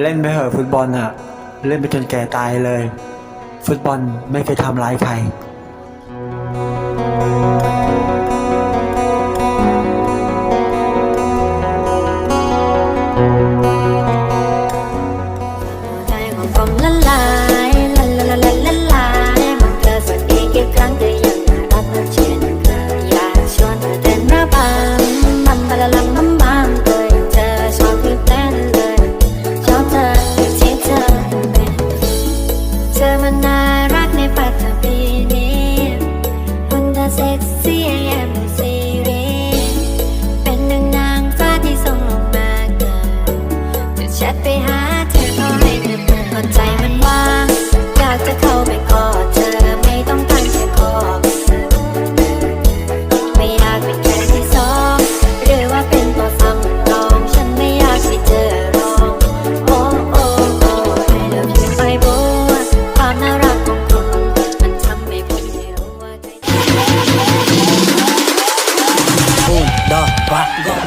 เล่นไปเหอะฟุตบอลอะเล่นไปจนแก่ตายเลย ฟุตบอลไม่เคยทำร้ายใครใจของผมละลายละละละ มันน่ารักในปัตตภีนี้หุ่นเธอเซ็กซี่แยมในซีรีส์เป็นหนึ่งนางฟ้าที่ส่งลงมาเกิดจะแชทไปหาเธอขอให้เธอเปิดหัวใจมันว่าง ว่